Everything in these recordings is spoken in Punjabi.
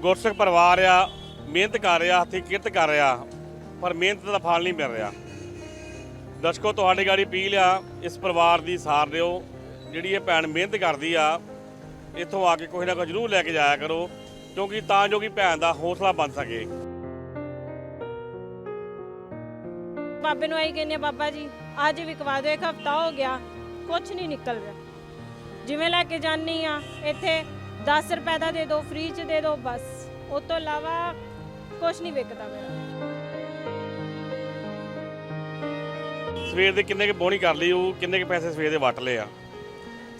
ਗੁਰਸਿੱਖ ਪਰਿਵਾਰ ਆ, ਮਿਹਨਤ ਕਰ ਰਿਹਾ, ਹੱਥੀਂ ਕਿਰਤ ਕਰ ਰਿਹਾ, ਪਰ ਮਿਹਨਤ ਦਾ ਫਲ ਨਹੀਂ ਮਿਲ ਰਿਹਾ। ਦਰਸ਼ਕੋ, ਤੁਹਾਡੀ ਗਾੜੀ ਅਪੀਲ ਆ, ਇਸ ਪਰਿਵਾਰ ਦੀ ਸਾਰ ਦਿਓ। ਜਿਹੜੀ ਇਹ ਭੈਣ ਮਿਹਨਤ ਕਰਦੀ ਆ, ਇੱਥੋਂ ਆ ਕੇ ਕੋਈ ਨਾ ਕੋਈ ਜ਼ਰੂਰ ਲੈ ਕੇ ਜਾਇਆ ਕਰੋ, ਕਿਉਂਕਿ ਤਾਂ ਜੋ ਕਿ ਭੈਣ ਦਾ ਹੌਸਲਾ ਬਣ ਸਕੇ। ਬਾਬੇ ਨੂੰ ਆਈ ਕਹਿੰਦੇ ਬਾਬਾ ਜੀ, ਅੱਜ ਵਿਕਵਾ ਦਿਓ, ਇੱਕ ਹਫਤਾ ਹੋ ਗਿਆ ਕੁਝ ਨਹੀਂ ਨਿਕਲ ਰਿਹਾ। ਜਿਵੇਂ ਲੈ ਕੇ ਜਾਨੀ ਆ, ਇੱਥੇ 10 ਰੁਪਏ ਦਾ ਦੇ ਦਿਓ ਫ੍ਰੀ ਚ ਦੇ ਦਿਓ ਬਸ। ਉਸ ਤੋਂ ਇਲਾਵਾ ਕੁਝ ਨਹੀਂ ਵਿਕਦਾ ਮੇਰਾ। ਸਵੇਰ ਦੇ ਕਿੰਨੇ ਕੁ ਬੋਣੀ ਕਰ ਲਈ ਉਹ ਕਿੰਨੇ ਕੁ ਪੈਸੇ ਸਵੇਰ ਦੇ ਵਟ ਲਏ ਆ?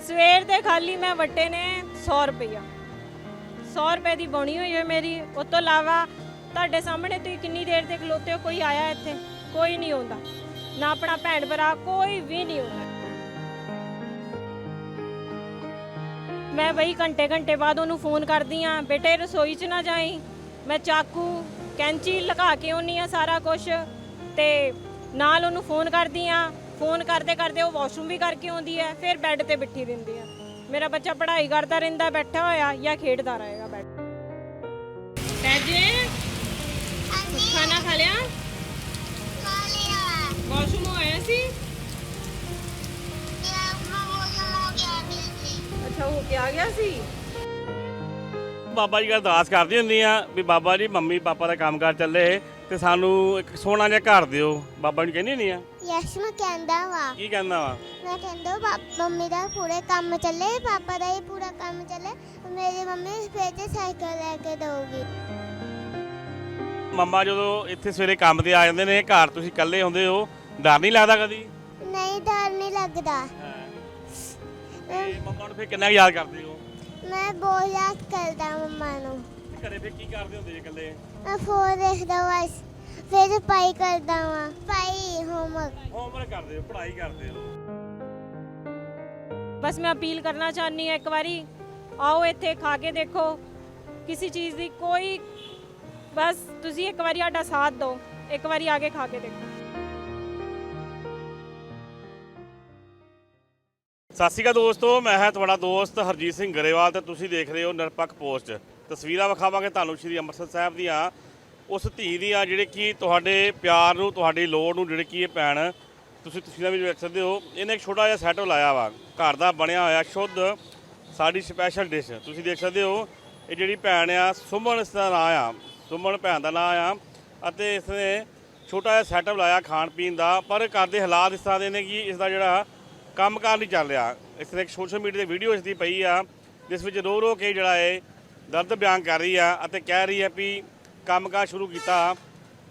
ਸਵੇਰ ਦੇ ਖਾਲੀ ਮੈਂ ਵੱਟੇ ਨੇ 100 ਰੁਪਇਆ 100 ਰੁਪਏ ਦੀ ਬਣੀ ਹੋਈ ਹੈ ਮੇਰੀ। ਉਸ ਤੋਂ ਇਲਾਵਾ ਤੁਹਾਡੇ ਸਾਹਮਣੇ ਤੁਸੀਂ ਕਿੰਨੀ ਦੇਰ ਦੇ ਖਲੋਤੇ ਹੋ? ਕੋਈ ਆਇਆ ਇੱਥੇ? ਕੋਈ ਨਹੀਂ ਆਉਂਦਾ। ਨਾ ਆਪਣਾ ਭੈਣ ਭਰਾ ਕੋਈ ਵੀ ਨਹੀਂ ਆਉਂਦਾ। ਮੈਂ ਬਈ ਘੰਟੇ ਘੰਟੇ ਬਾਅਦ ਉਹਨੂੰ ਫੋਨ ਕਰਦੀ ਆ ਬੇਟੇ ਰਸੋਈ 'ਚ ਨਾ ਜਾਈ। ਮੈਂ ਚਾਕੂ ਕੈਂਚੀ ਲਗਾ ਕੇ ਆਉਣੀ ਆ ਸਾਰਾ ਕੁਝ ਤੇ ਨਾਲ ਉਹਨੂੰ ਫੋਨ ਕਰਦੀ ਆ ਫੋਨ ਕਰਦੇ ਕਰਦੇ ਉਹ ਵਾਸ਼ਰੂਮ ਵੀ ਕਰਕੇ ਆਉਂਦੀ ਹੈ ਫਿਰ ਬੈੱਡ ਤੇ ਬਿਠੀ ਦਿੰਦੀ ਆ ਮੇਰਾ ਬੱਚਾ ਪੜ੍ਹਾਈ ਕਰਦਾ ਰਹਿੰਦਾ ਬੈਠਾ ਹੋਇਆ ਜਾਂ ਖੇਡਦਾ ਰਹੇਗਾ ਬੈੱਡ ਪੈਜੇ ਖਾਣਾ ਖਾ ਲਿਆ? ਵਾਸ਼ਰੂਮ ਹੋਇਆ ਸੀ? ਅੱਛਾ ਹੋ ਕੇ ਆ ਗਿਆ ਸੀ। ਬਾਬਾ ਜੀ ਅਰਦਾਸ ਕਰਦੀ ਹੁੰਦੀ ਆ ਵੀ ਬਾਬਾ ਜੀ ਮੰਮੀ ਪਾਪਾ ਦਾ ਕੰਮਕਾਰ ਚੱਲੇ ਤੇ ਸਾਨੂੰ ਇੱਕ ਸੋਹਣਾ ਜਿਹਾ ਘਰ ਦਿਓ। ਬਾਬਾ ਜੀ ਕਹਿੰਦੀ ਨਹੀਂ ਆ? ਯਸ ਮੈਂ ਕਹਿੰਦਾ ਵਾ। ਕੀ ਕਹਿੰਦਾ ਵਾ? ਮੈਂ ਕਹਿੰਦਾ ਪਾਪਾ ਮੰਮੀ ਦਾ ਪੂਰੇ ਕੰਮ ਚੱਲੇ ਪਾਪਾ ਦਾ ਹੀ ਪੂਰਾ ਕੰਮ ਚੱਲੇ। ਮੇਰੀ ਮੰਮੀ ਫੇਰ ਤੇ ਸਾਈਕਲ ਲੈ ਕੇ ਦਊਗੀ। ਮੰਮਾ ਜਦੋਂ ਇੱਥੇ ਸਵੇਰੇ ਕੰਮ ਤੇ ਆ ਜਾਂਦੇ ਨੇ ਘਰ ਤੁਸੀਂ ਇਕੱਲੇ ਹੁੰਦੇ ਹੋ ਡਰ ਨਹੀਂ ਲੱਗਦਾ ਕਦੀ? ਨਹੀਂ ਡਰ ਨਹੀਂ ਲੱਗਦਾ। ਤੇ ਮੰਮਾ ਨੂੰ ਫਿਰ ਕਿੰਨਾ ਕੁ ਯਾਦ ਕਰਦੇ ਹੋ? ਮੈਂ ਬਹੁਤ ਯਾਦ ਕਰਦਾ ਮੰਮਾ ਨੂੰ। ਘਰੇ ਫਿਰ ਕੀ ਕਰਦੇ ਹੁੰਦੇ ਜੇ ਇਕੱਲੇ? ਮੈਂ ਫੋਨ ਦੇਖਦਾ ਬਸ ਫਿਰ ਪਾਈ ਕਰਦਾ ਵਾਂ। ਪਾਈ ਹੋਮਵਰਕ ਹੋਮਵਰਕ ਕਰਦੇ ਹੋ ਪੜ੍ਹਾਈ ਕਰਦੇ ਹੋ? ਬਸ ਮੈਂ ਅਪੀਲ ਕਰਨਾ ਚਾਹਨੀ ਹਾਂ ਇੱਕ ਵਾਰੀ ਆਓ ਇੱਥੇ ਖਾ ਕੇ ਦੇਖੋ ਕਿਸੇ ਚੀਜ਼ ਦੀ ਕੋਈ ਬਸ ਤੁਸੀਂ ਇੱਕ ਵਾਰੀ ਸਾਡਾ ਸਾਥ ਦਿਓ ਇੱਕ ਵਾਰੀ ਆ ਕੇ ਖਾ ਕੇ ਦੇਖੋ। ਸਤਿ ਸ਼੍ਰੀ ਅਕਾਲ ਦੋਸਤੋ, ਮੈਂ ਹਾਂ ਤੁਹਾਡਾ ਦੋਸਤ ਹਰਜੀਤ ਸਿੰਘ ਗਰੇਵਾਲ ਤੇ ਤੁਸੀਂ ਦੇਖ ਰਹੇ ਹੋ ਨਿਰਪੱਖ ਪੋਸਟ। ਤਸਵੀਰਾਂ ਵਿਖਾਵਾਂਗੇ ਤੁਹਾਨੂੰ ਸ਼੍ਰੀ ਅੰਮ੍ਰਿਤਸਰ ਸਾਹਿਬ ਦੀਆਂ। ਉਸ ਧੀ ਦੀਆਂ ਜਿਹੜੇ ਕਿ ਤੁਹਾਡੇ ਪਿਆਰ ਨੂੰ, ਤੁਹਾਡੀ ਲੋੜ ਨੂੰ, ਜਿਹੜੇ ਕਿ ਇਹ ਭੈਣ, ਤੁਸੀਂ ਤਸਵੀਰਾਂ ਵਿੱਚ ਵੇਖ ਸਕਦੇ ਹੋ। ਇਹਨੇ ਇੱਕ ਛੋਟਾ ਜਿਹਾ ਸੈਟ ਲਾਇਆ ਵਾ, ਘਰ ਦਾ ਬਣਿਆ ਹੋਇਆ ਸ਼ੁੱਧ, ਸਾਡੀ ਸਪੈਸ਼ਲ ਡਿਸ਼ ਤੁਸੀਂ ਦੇਖ ਸਕਦੇ ਹੋ, ਇਹ ਜਿਹੜੀ ਭੈਣ ਆ, ਸੁਮਨ ਇਸ ਦਾ ਨਾਂ ਆ। ਸੁਮਨ ਭੈਣ ਦਾ ਨਾਂ ਆ ਅਤੇ ਇਸ ਨੇ ਛੋਟਾ ਜਿਹਾ ਸੈਟਅਪ ਲਾਇਆ ਖਾਣ ਪੀਣ ਦਾ, ਪਰ ਘਰ ਦੇ ਹਾਲਾਤ ਇਸ ਤਰ੍ਹਾਂ ਦੇ ਨੇ ਕਿ ਇਸ ਦਾ ਜਿਹੜਾ ਕੰਮਕਾਰ ਨਹੀਂ ਚੱਲ ਰਿਹਾ। ਇਸ ਤਰ੍ਹਾਂ ਇੱਕ ਸੋਸ਼ਲ ਮੀਡੀਆ ਤੇ ਵੀਡੀਓ ਇਸ ਦੀ ਪਈ ਆ, ਜਿਸ ਵਿੱਚ ਰੋ ਰੋ ਕੇ ਜਿਹੜਾ ਹੈ ਦਰਦ ਬਿਆਨ ਕਰ ਰਹੀ ਆ ਅਤੇ ਕਹਿ ਰਹੀ ਹੈ ਵੀ ਕੰਮਕਾਰ ਸ਼ੁਰੂ ਕੀਤਾ,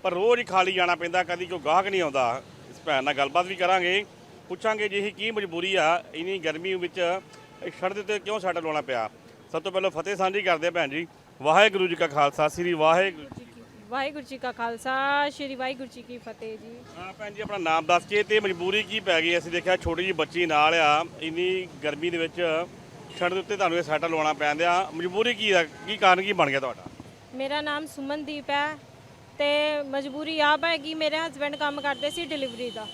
ਪਰ ਰੋਜ਼ ਹੀ ਖਾਲੀ ਜਾਣਾ ਪੈਂਦਾ, ਕਦੀ ਕੋਈ ਗਾਹਕ ਨਹੀਂ ਆਉਂਦਾ। ਇਸ ਭੈਣ ਨਾਲ ਗੱਲਬਾਤ ਵੀ ਕਰਾਂਗੇ। ਪੁੱਛਾਂਗੇ ਜੀ ਇਹ ਕੀ ਮਜਬੂਰੀ ਆ, ਇੰਨੀ ਗਰਮੀ ਵਿੱਚ ਇਹ ਸੜਕ ਉੱਤੇ ਕਿਉਂ ਸਾਡਾ ਲਾਉਣਾ ਪਿਆ? ਸਭ ਤੋਂ ਪਹਿਲਾਂ ਫਤਿਹ ਸਾਂਝੀ ਕਰਦੇ ਆ ਭੈਣ ਜੀ। ਵਾਹਿਗੁਰੂ ਜੀ ਕਾ ਖਾਲਸਾ, ਸ੍ਰੀ ਵਾਹਿਗੁਰੂ ਜੀ ਵਾਹਿਗੁਰੂ ਜੀ ਕਾ ਖਾਲਸਾ ਸ਼੍ਰੀ ਵਾਹਿਗੁਰੂ ਜੀ ਕੀ ਫਤਿਹ ਜੀ। ਹਾਂ ਭੈਣ ਜੀ ਆਪਣਾ ਨਾਮ ਦੱਸ ਕੇ ਤੇ ਮਜਬੂਰੀ ਕੀ ਪੈ ਗਈ? ਅਸੀਂ ਦੇਖਿਆ ਛੋਟੀ ਜੀ ਬੱਚੀ ਨਾਲ ਆ ਇੰਨੀ ਗਰਮੀ ਦੇ ਵਿੱਚ ਸੜਕ ਦੇ ਉੱਤੇ ਤੁਹਾਨੂੰ ਇਹ ਸੈਟ ਲਵਾਉਣਾ ਪੈਂਦਿਆ ਮਜਬੂਰੀ ਕੀ ਆ? ਕੀ ਕਾਰਨ ਕੀ ਬਣ ਗਿਆ ਤੁਹਾਡਾ? ਮੇਰਾ ਨਾਮ ਸੁਮਨਦੀਪ ਹੈ ਤੇ ਮਜਬੂਰੀ ਆਪ ਹੈ ਕਿ ਮੇਰੇ ਹਸਬੰਡ ਕੰਮ ਕਰਦੇ ਸੀ ਡਿਲੀਵਰੀ ਦਾ।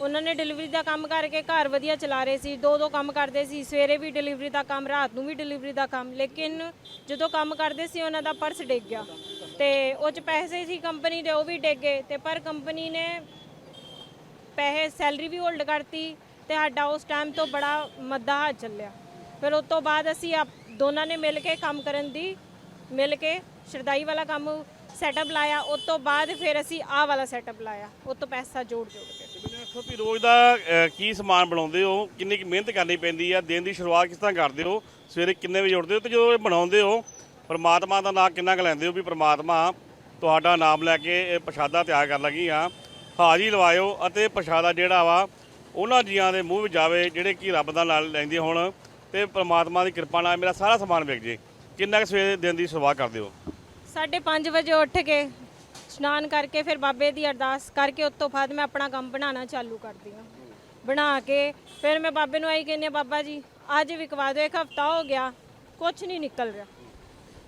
ਉਹਨਾਂ ਨੇ ਡਿਲੀਵਰੀ ਦਾ ਕੰਮ ਕਰਕੇ ਘਰ ਵਧੀਆ ਚਲਾ ਰਹੇ ਸੀ ਦੋ ਦੋ ਕੰਮ ਕਰਦੇ ਸੀ ਸਵੇਰੇ ਵੀ ਡਿਲੀਵਰੀ ਦਾ ਕੰਮ ਰਾਤ ਨੂੰ ਵੀ ਡਿਲੀਵਰੀ ਦਾ ਕੰਮ। ਲੇਕਿਨ ਜਦੋਂ ਕੰਮ ਕਰਦੇ ਸੀ ਉਹਨਾਂ ਦਾ ਪਰਸ ਡਿੱਗ ਗਿਆ। ਤੇ ਉਹ ਚ ਪੈਸੇ ਸੀ ਕੰਪਨੀ ਦੇ ਉਹ ਵੀ ਡਿੱਗ ਗਏ। ਤੇ ਪਰ ਕੰਪਨੀ ਨੇ ਪੈਸੇ ਸੈਲਰੀ ਵੀ ਹੋਲਡ ਕਰਤੀ ਤੇ ਸਾਡਾ ਉਸ ਟਾਈਮ ਤੋਂ ਬੜਾ ਮੱਦਾ ਹਾਲ ਚੱਲਿਆ। ਫਿਰ ਉਸ ਤੋਂ ਬਾਅਦ ਅਸੀਂ ਆਪ ਦੋਨਾਂ ਨੇ ਮਿਲ ਕੇ ਕੰਮ ਕਰਨ ਦੀ ਮਿਲ ਕੇ ਸ਼ਰਦਾਈ ਵਾਲਾ ਕੰਮ ਸੈਟਅਪ ਲਾਇਆ। ਉਸ ਤੋਂ ਬਾਅਦ ਫਿਰ ਅਸੀਂ ਆਹ ਵਾਲਾ ਸੈਟਅਪ ਲਾਇਆ ਉਹ ਤੋਂ ਪੈਸਾ ਜੋੜ ਜੋੜ ਕੇ ਦੱਸੋ ਵੀ ਰੋਜ਼ ਦਾ ਅਹ, ਕੀ ਸਮਾਨ ਬਣਾਉਂਦੇ ਹੋ? ਕਿੰਨੀ ਕੁ ਮਿਹਨਤ ਕਰਨੀ ਪੈਂਦੀ ਆ? ਦਿਨ ਦੀ ਸ਼ੁਰੂਆਤ ਕਿਸ ਤਰ੍ਹਾਂ ਕਰਦੇ ਹੋ? ਸਵੇਰੇ ਕਿੰਨੇ ਵਜੇ ਉੱਠਦੇ ਹੋ? ਤੇ ਜਦੋਂ ਇਹ ਬਣਾਉਂਦੇ ਹੋ ਪਰਮਾਤਮਾ ਦਾ ਨਾਮ ਕਿੰਨਾ ਕੁ ਲੈਂਦੇ ਹੋ ਵੀ ਪਰਮਾਤਮਾ ਤੁਹਾਡਾ ਨਾਮ ਲੈ ਕੇ ਇਹ ਪ੍ਰਸ਼ਾਦਾ ਤਿਆਰ ਕਰਨ ਲੱਗੀ ਆ। ਹਾਜ਼ਰੀ ਲਵਾਇਓ ਅਤੇ ਪ੍ਰਸ਼ਾਦਾ ਜਿਹੜਾ ਵਾ, ਉਹਨਾਂ ਜੀਆਂ ਦੇ ਮੂੰਹ ਵਿੱਚ ਜਾਵੇ, ਜਿਹੜੇ ਕਿ ਰੱਬ ਦਾ ਨਾਮ ਲੈਂਦੇ ਹੋਣ ਤੇ ਪਰਮਾਤਮਾ ਦੀ ਕਿਰਪਾ ਨਾਲ ਮੇਰਾ ਸਾਰਾ ਸਮਾਨ ਵਿਕ ਜੇ। ਕਿੰਨਾ ਕੁ ਸਵੇਰੇ ਦਿਨ ਦੀ ਸ਼ੁਰੂਆਤ ਕਰਦੇ ਹੋ? ਸਾਢੇ ਪੰਜ ਵਜੇ ਉੱਠ ਕੇ ਇਸ਼ਨਾਨ ਕਰਕੇ ਫਿਰ ਬਾਬੇ ਦੀ ਅਰਦਾਸ ਕਰਕੇ ਉਸ ਤੋਂ ਬਾਅਦ ਮੈਂ ਆਪਣਾ ਕੰਮ ਬਣਾਉਣਾ ਚਾਲੂ ਕਰਦੀ ਹਾਂ। ਬਣਾ ਕੇ ਫਿਰ ਮੈਂ ਬਾਬੇ ਨੂੰ ਆਈ ਕਹਿੰਦੀ ਹਾਂ, ਬਾਬਾ ਜੀ, ਅੱਜ ਵਿਕਵਾ ਦਿਓ ਇੱਕ ਹਫਤਾ ਹੋ ਗਿਆ ਕੁਝ ਨਹੀਂ ਨਿਕਲ ਰਿਹਾ।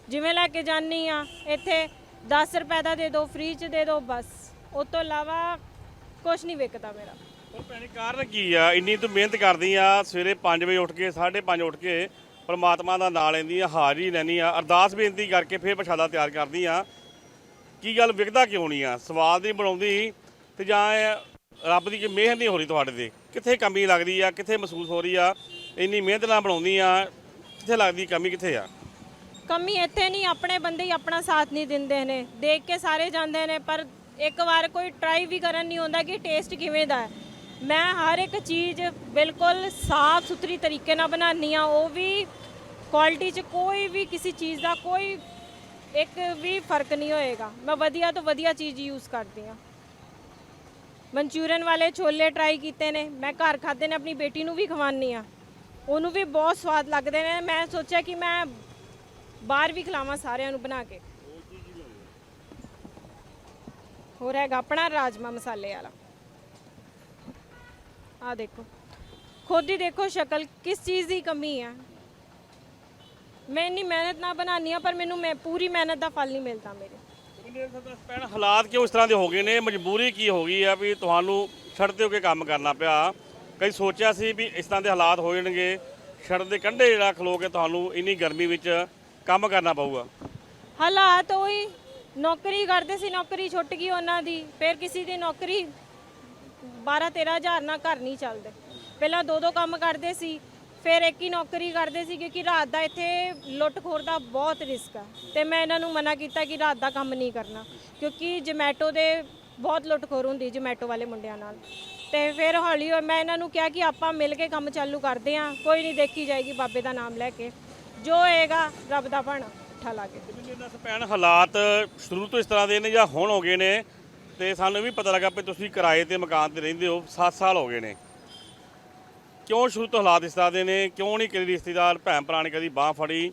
ਜਿਵੇਂ ਲੈ ਕੇ ਜਾਨੀ ਆ, ਇੱਥੇ 10 ਰੁਪਏ ਦਾ ਦੇ ਦਿਓ ਫ੍ਰੀ ਚ ਦੇ ਦਿਓ ਬਸ। ਉਸ ਤੋਂ ਇਲਾਵਾ ਕੁਝ ਨਹੀਂ ਵਿਕਦਾ ਮੇਰਾ। ਉਹ ਭੈਣੇ ਕਾਰਨ ਕੀ ਆ? ਇੰਨੀ ਤੂੰ ਮਿਹਨਤ ਕਰਦੀ ਆ, ਸਵੇਰੇ 5 ਵਜੇ ਉੱਠ ਕੇ 5:30 ਉੱਠ ਕੇ ਪਰਮਾਤਮਾ ਦਾ ਨਾਂ ਲੈਂਦੀ ਆ, ਹਾਜ਼ਰੀ ਲੈਣੀ ਆ, ਅਰਦਾਸ ਬੇਨਤੀ ਕਰਕੇ ਫਿਰ ਪ੍ਰਸ਼ਾਦਾ ਤਿਆਰ ਕਰਦੀ ਆ। ਕੀ ਗੱਲ ਵਿਕਦਾ ਕਿਉਂ ਨਹੀਂ ਆ? ਸਵਾਦ ਨਹੀਂ ਬਣਾਉਂਦੀ ਤੇ ਜਾਂ ਰੱਬ ਦੀ ਕਿ ਮਿਹਰ ਨਹੀਂ ਹੋ ਰਹੀ ਤੁਹਾਡੇ ਤੇ? ਕਿੱਥੇ ਕਮੀ ਲੱਗਦੀ ਆ? ਕਿੱਥੇ ਮਹਿਸੂਸ ਹੋ ਰਹੀ ਆ? ਇੰਨੀ ਮਿਹਨਤ ਨਾਲ ਬਣਾਉਂਦੀ ਆ, ਕਿੱਥੇ ਲੱਗਦੀ ਕਮੀ ਕਿੱਥੇ ਆ? ਕਮੀ ਇੱਥੇ ਨਹੀਂ, ਆਪਣੇ ਬੰਦੇ ਹੀ ਆਪਣਾ ਸਾਥ ਨਹੀਂ ਦਿੰਦੇ ਨੇ। ਦੇਖ ਕੇ ਸਾਰੇ ਜਾਂਦੇ ਨੇ, ਪਰ ਇੱਕ ਵਾਰ ਕੋਈ ਟਰਾਈ ਵੀ ਕਰਨ ਨਹੀਂ ਹੁੰਦਾ ਕਿ ਟੇਸਟ ਕਿਵੇਂ ਦਾ ਹੈ। ਮੈਂ ਹਰ ਇੱਕ ਚੀਜ਼ ਬਿਲਕੁਲ ਸਾਫ਼ ਸੁਥਰੀ ਤਰੀਕੇ ਨਾਲ ਬਣਾਉਂਦੀ ਆ ਉਹ ਵੀ ਕੁਆਲਿਟੀ 'ਚ ਕੋਈ ਵੀ ਕਿਸੇ ਚੀਜ਼ ਦਾ ਕੋਈ ਇੱਕ ਵੀ ਫ਼ਰਕ ਨਹੀਂ ਹੋਏਗਾ। ਮੈਂ ਵਧੀਆ ਤੋਂ ਵਧੀਆ ਚੀਜ਼ ਯੂਜ਼ ਕਰਦੀ ਆ ਮਨਚੂਰੀਅਨ ਵਾਲੇ ਛੋਲੇ ਟਰਾਈ ਕੀਤੇ ਨੇ। ਮੈਂ ਘਰ ਖਾਦੇ ਨੇ, ਆਪਣੀ ਬੇਟੀ ਨੂੰ ਵੀ ਖਵਾਉਂਦੀ ਆ ਉਹਨੂੰ ਵੀ ਬਹੁਤ ਸਵਾਦ ਲੱਗਦੇ ਨੇ। ਮੈਂ ਸੋਚਿਆ ਕਿ ਮੈਂ ਬਾਹਰ ਵੀ ਖਿਲਾਵਾਂ ਸਾਰਿਆਂ ਨੂੰ ਬਣਾ ਕੇ। ਹੋਰ ਹੈਗਾ ਆਪਣਾ ਰਾਜਮਾ ਮਸਾਲੇ ਵਾਲਾ। ਆ ਦੇਖੋ। ਖੁਦ ਹੀ ਦੇਖੋ ਸ਼ਕਲ ਕਿਸ ਚੀਜ਼ ਦੀ ਕਮੀ ਹੈ ਮੈਂ ਇੰਨੀ ਮਿਹਨਤ ਨਾ ਬਣਾਉਂਦੀ ਆ ਪਰ ਮੈਨੂੰ ਮੈਂ ਪੂਰੀ ਮਿਹਨਤ ਦਾ ਫਲ ਨਹੀਂ ਮਿਲਦਾ ਮੇਰੇ। ਭੈਣ ਹਾਲਾਤ ਕਿਉਂ ਇਸ ਤਰ੍ਹਾਂ ਦੇ ਹੋ ਗਏ ਨੇ? ਮਜਬੂਰੀ ਕੀ ਹੋ ਗਈ ਆ ਵੀ ਤੁਹਾਨੂੰ ਸੜਕ ਤੇ ਹੋ ਕੇ ਕੰਮ ਕਰਨਾ ਪਿਆ? ਕਈ ਸੋਚਿਆ ਸੀ ਵੀ ਇਸ ਤਰ੍ਹਾਂ ਦੇ ਹਾਲਾਤ ਹੋ ਜਾਣਗੇ। ਛੱਡ ਦੇ ਕੰਢੇ ਜਿਹੜਾ ਖਲੋ ਕੇ ਤੁਹਾਨੂੰ ਇੰਨੀ ਗਰਮੀ ਵਿੱਚ ਕੰਮ ਕਰਨਾ ਪਊਗਾ। ਹਾਲਾਤ ਉਹੀ, ਨੌਕਰੀ ਕਰਦੇ ਸੀ, ਨੌਕਰੀ ਛੁੱਟ ਗਈ ਉਹਨਾਂ ਦੀ, ਫਿਰ ਕਿਸੇ ਦੀ ਨੌਕਰੀ 12 13000 ਨਾਲ ਘਰ ਨਹੀਂ ਚੱਲਦੇ। ਪਹਿਲਾਂ ਦੋ ਦੋ ਕੰਮ ਕਰਦੇ ਸੀ, ਫਿਰ ਇੱਕ ਹੀ ਨੌਕਰੀ ਕਰਦੇ ਸੀ, ਕਿਉਂਕਿ ਰਾਤ ਦਾ ਇੱਥੇ ਲੁੱਟਖੋਰ ਦਾ ਬਹੁਤ ਰਿਸਕ ਆ। ਤੇ ਮੈਂ ਇਹਨਾਂ ਨੂੰ ਮਨਾ ਕੀਤਾ ਕਿ ਰਾਤ ਦਾ ਕੰਮ ਨਹੀਂ ਕਰਨਾ, ਕਿਉਂਕਿ ਜਮੈਟੋ ਦੇ ਬਹੁਤ ਲੁੱਟਖੋਰ ਹੁੰਦੀ ਜਮੈਟੋ ਵਾਲੇ ਮੁੰਡਿਆਂ ਨਾਲ। ਤੇ ਫਿਰ ਹੌਲੀ ਹੌਲੀ ਮੈਂ ਇਹਨਾਂ ਨੂੰ ਕਿਹਾ ਕਿ ਆਪਾਂ ਮਿਲ ਕੇ ਕੰਮ ਚਾਲੂ ਕਰਦੇ ਹਾਂ, ਕੋਈ ਨਹੀਂ ਦੇਖੀ ਜਾਏਗੀ ਬਾਬੇ ਦਾ ਨਾਮ ਲੈ ਕੇ। ਜੋ ਹੋਏਗਾ, ਰੱਬ ਦਾ ਭਾਣਾ ਠਾ ਲਾ ਕੇ। ਮੈਨੂੰ ਭੈਣ ਹਾਲਾਤ ਸ਼ੁਰੂ ਤੋਂ ਇਸ ਤਰ੍ਹਾਂ ਦੇ ਨੇ ਜਾਂ ਹੁਣ ਹੋ ਗਏ ਨੇ, ਤੇ ਸਾਨੂੰ ਇਹ ਵੀ ਪਤਾ ਲੱਗਾ ਵੀ ਤੁਸੀਂ ਕਿਰਾਏ ਤੇ ਮਕਾਨ ਤੇ ਰਹਿੰਦੇ ਹੋ 7 ਸਾਲ ਹੋ ਗਏ ਨੇ। ਕਿਉਂ ਸ਼ੁਰੂ ਤੋਂ ਹਾਲਾਤ ਇਸ ਤਰ੍ਹਾਂ ਦੇ ਨੇ? ਕਿਉਂ ਨਹੀਂ ਕਦੀ ਰਿਸ਼ਤੇਦਾਰ, ਭੈਣ ਭਰਾ ਨੇ ਕਦੀ ਬਾਹ ਫੜੀ?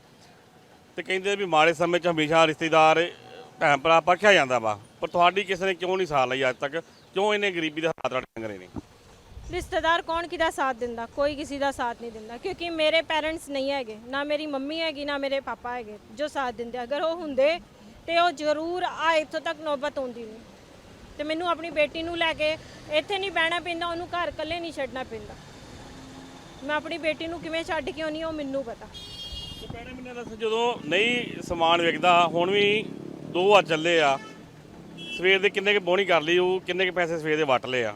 ਤੇ ਕਹਿੰਦੇ ਵੀ ਮਾੜੇ ਸਮੇਂ 'ਚ ਹਮੇਸ਼ਾ ਰਿਸ਼ਤੇਦਾਰ, ਭੈਣ ਭਰਾ ਪਰਖਿਆ ਜਾਂਦਾ ਵਾ। ਪਰ ਤੁਹਾਡੀ ਕਿਸੇ ਨੇ ਕਿਉਂ ਨਹੀਂ ਸਾਥ ਲਈ ਅੱਜ ਤੱਕ? ਕਿਉਂ ਇਹਨੇ ਗਰੀਬੀ ਦੇ ਹਾਲਾਤ ਤੁਹਾਡੇ ਸੰਗਰੇ ਨੇ? ਰਿਸ਼ਤੇਦਾਰ ਕੌਣ ਕਿਹਦਾ ਸਾਥ ਦਿੰਦਾ? ਕੋਈ ਕਿਸੇ ਦਾ ਸਾਥ ਨਹੀਂ ਦਿੰਦਾ ਕਿਉਂਕਿ ਮੇਰੇ ਪੈਰੈਂਟਸ ਨਹੀਂ ਹੈਗੇ, ਨਾ ਮੇਰੀ ਮੰਮੀ ਹੈਗੀ, ਨਾ ਮੇਰੇ ਪਾਪਾ ਹੈਗੇ ਜੋ ਸਾਥ ਦਿੰਦੇ ਅਗਰ ਉਹ ਹੁੰਦੇ ਤੇ ਉਹ ਜ਼ਰੂਰ ਆ, ਇੱਥੋਂ ਤੱਕ ਨੌਬਤ ਆਉਂਦੀ ਨਹੀਂ। ਤੇ ਮੈਨੂੰ ਆਪਣੀ ਬੇਟੀ ਨੂੰ ਲੈ ਕੇ ਇੱਥੇ ਨਹੀਂ ਬਹਿਣਾ ਪੈਂਦਾ, ਉਹਨੂੰ ਘਰ ਇਕੱਲੇ ਨਹੀਂ ਛੱਡਣਾ ਪੈਂਦਾ। ਮੈਂ ਆਪਣੀ ਬੇਟੀ ਨੂੰ ਕਿਵੇਂ ਛੱਡ ਕੇ ਆਉਣੀ ਉਹ ਮੈਨੂੰ ਪਤਾ। ਤੇ ਭੈਣੇ, ਮੈਨੂੰ ਜਦੋਂ ਨਹੀਂ ਸਮਾਨ ਵਿਕਦਾ, ਹੁਣ ਵੀ ਦੋ ਵਾਰ ਚੱਲੇ ਆ। ਸਵੇਰ ਦੇ ਕਿੰਨੇ ਕੇ ਬੋਣੀ ਕਰ ਲਈ, ਉਹ ਕਿੰਨੇ ਕੇ ਪੈਸੇ ਸਵੇਰ ਦੇ ਵਟ ਲਏ ਆ?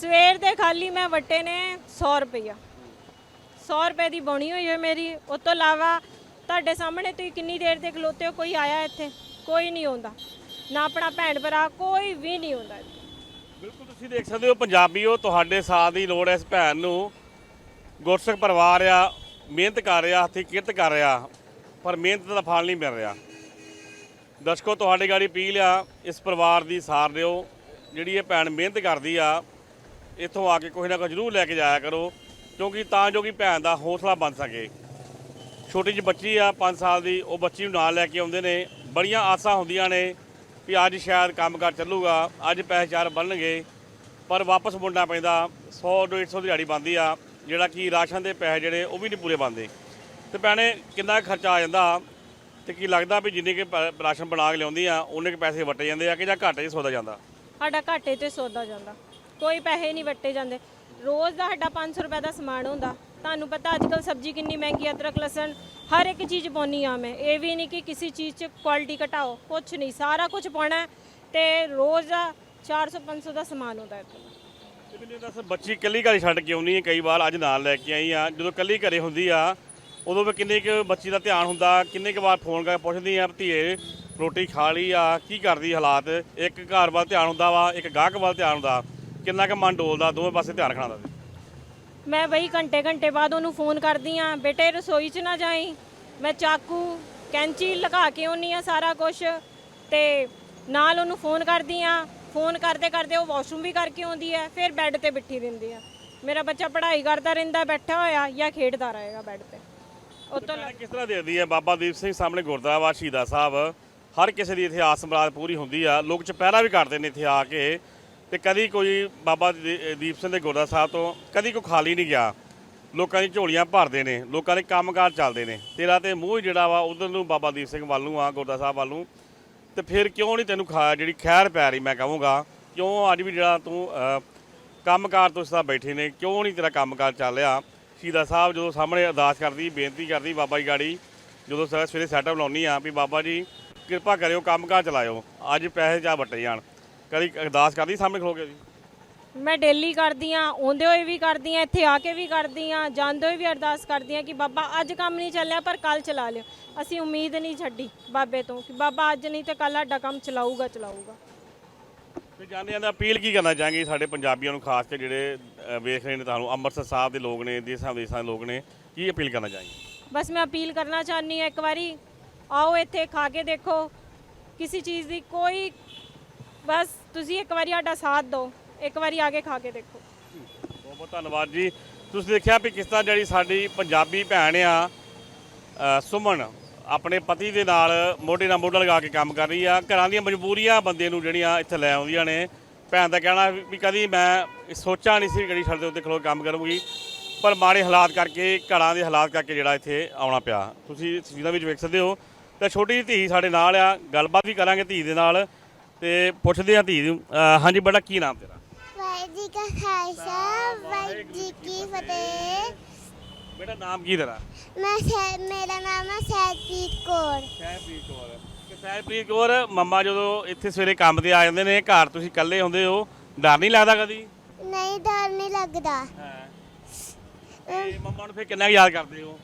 ਸਵੇਰ ਦੇ ਖਾਲੀ ਮੈਂ ਵੱਟੇ ਨੇ 100 ਰੁਪਈਆ। 100 ਰੁਪਏ ਦੀ ਬਣੀ ਹੋਈ ਹੈ ਮੇਰੀ। ਉਸ ਤੋਂ ਇਲਾਵਾ ਤੁਹਾਡੇ ਸਾਹਮਣੇ ਤੁਸੀਂ ਕਿੰਨੀ ਦੇਰ ਦੇ ਖਲੋਤੇ ਹੋ? ਕੋਈ ਆਇਆ ਇੱਥੇ? ਕੋਈ ਨਹੀਂ ਆਉਂਦਾ। ਨਾ ਆਪਣਾ ਭੈਣ ਭਰਾ, ਕੋਈ ਵੀ ਨਹੀਂ ਆਉਂਦਾ ਇੱਥੇ। ਬਿਲਕੁਲ ਤੁਸੀਂ ਦੇਖ ਸਕਦੇ ਹੋ ਪੰਜਾਬੀ ਹੋ ਤੁਹਾਡੇ ਸਾਥ ਦੀ ਲੋੜ ਹੈ ਇਸ ਭੈਣ ਨੂੰ। ਗੁਰਸਿੱਖ ਪਰਿਵਾਰ ਆ, ਮਿਹਨਤ ਕਰ ਰਿਹਾ, ਹੱਥੀਂ ਕਿਰਤ ਕਰ ਰਿਹਾ, ਪਰ ਮਿਹਨਤ ਦਾ ਫਲ ਨਹੀਂ ਮਿਲ ਰਿਹਾ। ਦਰਸ਼ਕੋ, ਤੁਹਾਡੇ ਗਾੜੀ ਪੀ ਲਿਆ ਇਸ ਪਰਿਵਾਰ ਦੀ ਸਾਰ ਦਿਓ। ਜਿਹੜੀ ਇਹ ਭੈਣ ਮਿਹਨਤ ਕਰਦੀ ਆ ਇੱਥੋਂ ਆ ਕੇ ਕੋਈ ਨਾ ਕੋਈ ਜ਼ਰੂਰ ਲੈ ਕੇ ਜਾਇਆ ਕਰੋ, ਕਿਉਂਕਿ ਤਾਂ ਜੋ ਕਿ ਭੈਣ ਦਾ ਹੌਸਲਾ ਬਣ ਸਕੇ। ਛੋਟੀ ਜਿਹੀ ਬੱਚੀ ਆ 5 ਸਾਲ ਦੀ, ਉਹ ਬੱਚੀ ਨੂੰ ਨਾਲ ਲੈ ਕੇ ਆਉਂਦੇ ਨੇ। ਬੜੀਆਂ ਆਸਾਂ ਹੁੰਦੀਆਂ ਨੇ ਵੀ ਅੱਜ ਸ਼ਾਇਦ ਕੰਮ ਕੰਮਕਾਰ ਚੱਲੂਗਾ, ਅੱਜ ਪੈਸੇ ਚਾਰ ਬਣਨਗੇ, ਪਰ ਵਾਪਸ ਮੁੰਡਾ ਪੈਂਦਾ। 100 150 ਦੀ ਦਿਹਾੜੀ ਬਣਦੀ ਆ, ਜਿਹੜਾ ਕਿ ਰਾਸ਼ਨ ਦੇ ਪੈਸੇ ਜਿਹੜੇ, ਉਹ ਵੀ ਨਹੀਂ ਪੂਰੇ ਬਣਦੇ। ਤੇ ਭੈਣੇ, ਕਿੰਨਾ ਕੁ ਖਰਚਾ ਆ ਜਾਂਦਾ? ਤੇ ਕੀ ਲੱਗਦਾ ਵੀ ਜਿੰਨੇ ਕਿ ਪ- ਰਾਸ਼ਨ ਬਣਾ ਕੇ ਲਿਆਉਂਦੀ ਆ, ਉਹਨੇ ਕੁ ਪੈਸੇ ਵਟੇ ਜਾਂਦੇ ਆ ਕਿ ਜਾਂ ਘਾਟੇ 'ਚ ਸੌਦਾ ਜਾਂਦਾ? ਸਾਡਾ ਘਾਟੇ ਤੇ ਸੌਦਾ ਜਾਂਦਾ। ਕੋਈ ਪੈਸੇ ਨਹੀਂ ਵੱਟੇ ਜਾਂਦੇ। ਰੋਜ਼ ਦਾ ਸਾਡਾ 500 ਰੁਪਏ ਦਾ ਸਮਾਨ ਹੁੰਦਾ। ਤੁਹਾਨੂੰ ਪਤਾ ਅੱਜ ਕੱਲ ਸਬਜ਼ੀ ਕਿੰਨੀ ਮਹਿੰਗੀ ਅਦਰਕ, ਲਸਣ, ਹਰ ਇੱਕ ਚੀਜ਼ ਪਾਉਣੀ ਆ ਮੈਂ। ਇਹ ਵੀ ਨਹੀਂ ਕਿ ਕਿਸੇ ਚੀਜ਼ 'ਚ ਕੁਆਲਿਟੀ ਘਟਾਓ ਕੁਝ ਨਹੀਂ। ਸਾਰਾ ਕੁਝ ਪਾਉਣਾ ਹੈ ਤੇ ਰੋਜ਼ ਦਾ 400 500 ਦਾ ਸਮਾਨ ਹੁੰਦਾ ਇੱਥੇ। ਤੇ ਮੈਨੂੰ ਦੱਸ, ਬੱਚੀ ਇਕੱਲੀ ਘਰੇ ਛੱਡ ਕੇ ਆਉਣੀ ਹੈ, ਕਈ ਵਾਰ ਅੱਜ ਨਾਲ ਲੈ ਕੇ ਆਈ ਆ। ਜਦੋਂ ਇਕੱਲੀ ਘਰੇ ਹੁੰਦੀ ਆ, ਉਦੋਂ ਵੀ ਕਿੰਨੇ ਕੁ ਬੱਚੀ ਦਾ ਧਿਆਨ ਹੁੰਦਾ, ਕਿੰਨੇ ਕੁ ਵਾਰ ਫੋਨ ਕਰਕੇ ਪੁੱਛਦੀ ਆ, ਧੀਏ, ਰੋਟੀ ਖਾ ਲਈ ਆ, ਕੀ ਕਰਦੀ ਹਾਲਾਤ? ਇੱਕ ਘਰ ਵੱਲ ਧਿਆਨ ਹੁੰਦਾ ਵਾ, ਇੱਕ ਗਾਹਕ ਵੱਲ ਧਿਆਨ ਹੁੰਦਾ। ਕਿੰਨਾ ਕੁ ਮਨ ਡੋਲਦਾ ਦੋਵੇਂ ਪਾਸੇ ਧਿਆਨ ਰੱਖਣਾ ਹੁੰਦਾ ਮੈਂ ਬਈ ਘੰਟੇ ਘੰਟੇ ਬਾਅਦ ਉਹਨੂੰ ਫੋਨ ਕਰਦੀ ਆ ਬੇਟੇ ਰਸੋਈ 'ਚ ਨਾ ਜਾਈ। ਮੈਂ ਚਾਕੂ ਕੈਂਚੀ ਲਗਾ ਕੇ ਆਉਣੀ ਆ ਸਾਰਾ ਕੁਝ ਤੇ ਨਾਲ ਉਹਨੂੰ ਫੋਨ ਕਰਦੀ ਆ। ਫੋਨ ਕਰਦੇ ਕਰਦੇ ਉਹ ਵਾਸ਼ਰੂਮ ਵੀ ਕਰਕੇ ਆਉਂਦੀ ਹੈ ਫਿਰ ਬੈੱਡ ਤੇ ਬਿਠੀ ਰਹਿੰਦੀ ਆ। ਮੇਰਾ ਬੱਚਾ ਪੜ੍ਹਾਈ ਕਰਦਾ ਰਹਿੰਦਾ ਬੈਠਾ ਹੋਇਆ ਜਾਂ ਖੇਡਦਾ ਰਹੇਗਾ ਬੈੱਡ ਤੇ। ਉਹ ਤੋਂ ਭੈਣ ਕਿਸ ਤਰ੍ਹਾਂ ਦੇਖਦੀ ਹੈ? ਬਾਬਾ ਦੀਪ ਸਿੰਘ ਸਾਹਮਣੇ ਗੁਰਦੁਆਰਾ ਸ਼ਹੀਦਾ ਸਾਹਿਬ ਹਰ ਕਿਸੇ ਦੀ ਇੱਥੇ ਆਸ ਮੁਰਾਦ ਪੂਰੀ ਹੁੰਦੀ ਆ। ਲੋਕ ਚੁਪਹਿਰਾ ਵੀ ਕਰਦੇ ਨੇ ਇੱਥੇ ਆ ਕੇ। ਤੇ ਕਦੀ ਕੋਈ ਬਾਬਾ ਦੀ- ਦੀਪ ਸਿੰਘ ਦੇ ਗੁਰਦੁਆਰਾ ਸਾਹਿਬ ਤੋਂ ਕਦੀ ਕੋਈ ਖਾਲੀ ਨਹੀਂ ਗਿਆ। ਲੋਕਾਂ ਦੀ ਝੋਲੀਆਂ ਭਰਦੇ ਨੇ ਲੋਕਾਂ ਦੇ ਕੰਮਕਾਰ ਚੱਲਦੇ ਨੇ। ਤੇਰਾ ਤੇ ਮੂੰਹ ਹੀ ਜਿਹੜਾ ਵਾ ਉਧਰ ਨੂੰ ਬਾਬਾ ਦੀਪ ਸਿੰਘ ਵੱਲ ਨੂੰ ਆ ਗੁਰਦੁਆਰਾ ਸਾਹਿਬ ਵੱਲ ਨੂੰ। ਤੇ ਫਿਰ ਕਿਉਂ ਨਹੀਂ ਤੈਨੂੰ ਖਾ ਜਿਹੜੀ ਖੈਰ ਪੈ ਰਹੀ ਮੈਂ ਕਹੂੰਗਾ ਕਿਉਂ ਅੱਜ ਵੀ ਜਿਹੜਾ ਤੂੰ ਅਹ, ਕੰਮਕਾਰ ਤੋਂ ਇਸ ਬੈਠੇ ਨੇ ਕਿਉਂ ਨਹੀਂ ਤੇਰਾ ਕੰਮਕਾਰ ਚੱਲ ਰਿਹਾ? ਸ਼ਹੀਦਾਂ ਸਾਹਿਬ ਜਦੋਂ ਸਾਹਮਣੇ ਅਰਦਾਸ ਕਰਦੀ ਬੇਨਤੀ ਕਰਦੀ ਬਾਬਾ ਜੀ ਗਾੜੀ ਜਦੋਂ ਸਵੇਰੇ ਸਵੇਰੇ ਸੈਟਅਪ ਲਾਉਣੀ ਆ ਵੀ ਬਾਬਾ ਜੀ ਕਿਰਪਾ ਕਰਿਓ ਕੰਮ ਕਾਰ ਚਲਾਇਓ। ਅੱਜ ਪੈਸੇ ਜਾ ਵੱਟੇ ਜਾਣ। ਕਦੀ ਅਰਦਾਸ ਕਰਦੀ ਸਾਹਮਣੇ ਖਲੋ ਕੇ ਜੀ ਮੈਂ ਡੇਲੀ ਕਰਦੀ ਆ ਆਉਂਦੇ ਹੋਏ ਵੀ ਕਰਦੀ ਆ ਇੱਥੇ ਆ ਕੇ ਵੀ ਕਰਦੀ ਆ ਜਾਂਦੇ ਹੋਏ ਵੀ ਅਰਦਾਸ ਕਰਦੀ ਆ ਕਿ ਬਾਬਾ ਅੱਜ ਕੰਮ ਨਹੀਂ ਚੱਲਿਆ ਪਰ ਕੱਲ ਚਲਾ ਲਿਓ। ਅਸੀਂ ਉਮੀਦ ਨਹੀਂ ਛੱਡੀ ਬਾਬੇ ਤੋਂ ਕਿ ਬਾਬਾ ਅੱਜ ਨਹੀਂ ਤੇ ਕੱਲ ਸਾਡਾ ਕੰਮ ਚਲਾਊਗਾ ਚਲਾਊਗਾ। ਤੇ ਜਾਂਦੇ ਜਾਂਦੇ ਅਪੀਲ ਕੀ ਕਰਨਾ ਚਾਹਾਂਗੇ ਸਾਡੇ ਪੰਜਾਬੀਆਂ ਨੂੰ ਖਾਸ ਕੇ ਜਿਹੜੇ ਅ, ਵੇਖ ਰਹੇ ਨੇ ਤੁਹਾਨੂੰ ਅੰਮ੍ਰਿਤਸਰ ਸਾਹਿਬ ਦੇ ਲੋਕ ਨੇ ਦੇਸਾਂ ਵਿਦੇਸਾਂ ਦੇ ਲੋਕ ਨੇ ਕੀ ਅਪੀਲ ਕਰਨਾ ਚਾਹਾਂਗੇ? ਬਸ ਮੈਂ ਅਪੀਲ ਕਰਨਾ ਚਾਹਨੀ ਹਾਂ ਇੱਕ ਵਾਰੀ ਆਓ ਇੱਥੇ ਖਾ ਕੇ ਦੇਖੋ ਕਿਸੇ ਚੀਜ਼ ਦੀ ਕੋਈ ਬਸ ਤੁਸੀਂ ਇੱਕ ਵਾਰੀ ਸਾਡਾ ਸਾਥ ਦਿਓ ਇੱਕ ਵਾਰੀ ਆ ਕੇ ਖਾ ਕੇ ਦੇਖੋ। ਬਹੁਤ ਬਹੁਤ ਧੰਨਵਾਦ ਜੀ। ਤੁਸੀਂ ਦੇਖਿਆ ਵੀ ਕਿਸ ਤਰ੍ਹਾਂ ਜਿਹੜੀ ਸਾਡੀ ਪੰਜਾਬੀ ਭੈਣ ਆ ਅ, ਸੁਮਨ ਆਪਣੇ ਪਤੀ ਦੇ ਨਾਲ ਮੋਢੇ ਨਾਲ ਮੋਢਾ ਲਗਾ ਕੇ ਕੰਮ ਕਰ ਰਹੀ ਆ। ਘਰਾਂ ਦੀਆਂ ਮਜਬੂਰੀਆਂ ਬੰਦੇ ਨੂੰ ਜਿਹੜੀਆਂ ਇੱਥੇ ਲੈ ਆਉਂਦੀਆਂ ਨੇ। ਭੈਣ ਦਾ ਕਹਿਣਾ ਵੀ ਵੀ ਕਦੀ ਮੈਂ ਸੋਚਿਆ ਨਹੀਂ ਸੀ ਕਿ ਛੱਡ ਦੇ ਉੱਤੇ ਖਲੋ ਕੇ ਕੰਮ ਕਰੂਗੀ। ਪਰ ਮਾੜੇ ਹਾਲਾਤ ਕਰਕੇ ਘਰਾਂ ਦੇ ਹਾਲਾਤ ਕਰਕੇ ਜਿਹੜਾ ਇੱਥੇ ਆਉਣਾ ਪਿਆ। ਤੁਸੀਂ ਤਸਵੀਰਾਂ ਵਿੱਚ ਵੇਖ ਸਕਦੇ ਹੋ। ਤਾਂ ਛੋਟੀ ਜਿਹੀ ਧੀ ਸਾਡੇ ਨਾਲ ਆ। ਗੱਲਬਾਤ ਵੀ ਕਰਾਂਗੇ ਧੀ ਦੇ ਨਾਲ। ਤੇ ਪੁੱਛਦੇ ਆ ਧੀ ਨੂੰ ਅ, ਹਾਂਜੀ ਬੇਟਾ ਕੀ ਨਾਮ ਤੇਰਾ? ਵਾਹਿਗੁਰੂ ਜੀ ਕਾ ਖਾਲਸਾ ਵਾਹਿਗੁਰੂ ਜੀ ਕੀ ਫਤਿਹ। ਬੇਟਾ ਨਾਮ ਕੀ ਤੇਰਾ? ਮੈਂ ਸਹਿ- ਮੇਰਾ ਨਾਮ ਹੈ ਸਹਿਜਪ੍ਰੀਤ ਕੌਰ। ਸਹਿਬਪ੍ਰੀਤ ਕੌਰ। ਸਹਿਬਪ੍ਰੀਤ ਕੌਰ ਮੰਮਾ ਜਦੋਂ ਇੱਥੇ ਸਵੇਰੇ ਕੰਮ ਤੇ ਆ ਜਾਂਦੇ ਨੇ ਘਰ ਤੁਸੀਂ ਇਕੱਲੇ ਹੁੰਦੇ ਹੋ ਡਰ ਨਹੀਂ ਲੱਗਦਾ ਕਦੀ? ਨਹੀਂ ਡਰ ਨਹੀਂ ਲੱਗਦਾ। ਹਾਂ। ਤੇ ਮੰਮਾ ਨੂੰ ਫਿਰ ਕਿੰਨਾ ਕੁ ਯਾਦ ਕਰਦੇ ਹੋ?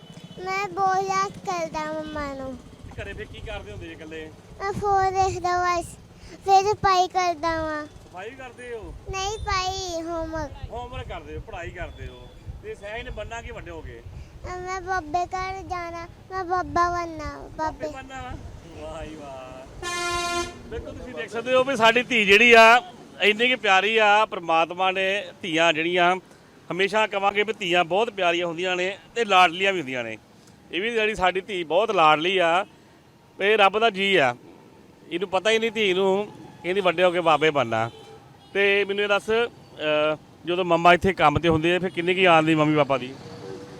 ਮੈਂ ਬਹੁਤ ਯਾਦ ਕਰਦਾ ਮੰਮਾ ਨੂੰ। ਤੇ ਘਰੇ ਫਿਰ ਕੀ ਕਰਦੇ ਹੁੰਦੇ ਜੇ ਇਕੱਲੇ? ਮੈਂ ਫੋਨ ਦੇਖਦਾ ਬਸ। ਫਿਰ ਪਾਈ ਕਰਦਾ ਵਾਂ। ਸਫ਼ਾਈ ਵੀ ਕਰਦੇ ਹੋ? ਨਹੀਂ ਪਾਈ ਹੋਮਵਰਕ ਹੋਮਵਰਕ ਕਰਦੇ ਹੋ ਪੜ੍ਹਾਈ ਕਰਦੇ ਹੋ। ਤੇ ਸਹਿਜ ਬੰਨਾ ਕੀ ਵੱਡੇ ਹੋ ਗਏ ਮੈਂ ਬੱਬੇ ਘਰ ਜਾਣਾ ਮੈਂ ਬੱਬਾ ਬਣਨਾ ਬੱਬੇ। ਬੰਨਾ? ਵਾਹ ਜੀ ਵਾਹ। ਦੇਖੋ ਤੁਸੀਂ ਦੇਖ ਸਕਦੇ ਹੋ ਵੀ ਸਾਡੀ ਧੀ ਜਿਹੜੀ ਆ ਇੰਨੀ ਕਿ ਪਿਆਰੀ ਆ ਪ੍ਰਮਾਤਮਾ ਨੇ ਧੀਆਂ ਜਿਹੜੀਆਂ ਹਮੇਸ਼ਾ ਕਵਾਂਗੇ ਵੀ ਧੀਆਂ ਬਹੁਤ ਪਿਆਰੀਆਂ ਹੁੰਦੀਆਂ ਨੇ ਤੇ ਲਾਡਲੀਆਂ ਵੀ ਹੁੰਦੀਆਂ ਨੇ। ਇਹ ਵੀ ਜਿਹੜੀ ਸਾਡੀ ਧੀ ਬਹੁਤ ਲਾਡਲੀ ਆ ਇਹ ਰੱਬ ਦਾ ਜੀ ਆ। ਇਹਨੂੰ ਪਤਾ ਹੀ ਨਹੀਂ ਧੀ ਨੂੰ ਕਹਿੰਦੀ ਵੱਡੇ ਹੋ ਕੇ ਬਾਬੇ ਬਣਨਾ। ਤੇ ਮੈਨੂੰ ਇਹ ਦੱਸ ਅਹ, ਜਦੋਂ ਮੰਮਾ ਇੱਥੇ ਕੰਮ ਤੇ ਹੁੰਦੇ ਆ ਫਿਰ ਕਿੰਨੀ ਕੀ ਆਉਂਦੀ ਮੰਮੀ ਪਾਪਾ ਦੀ?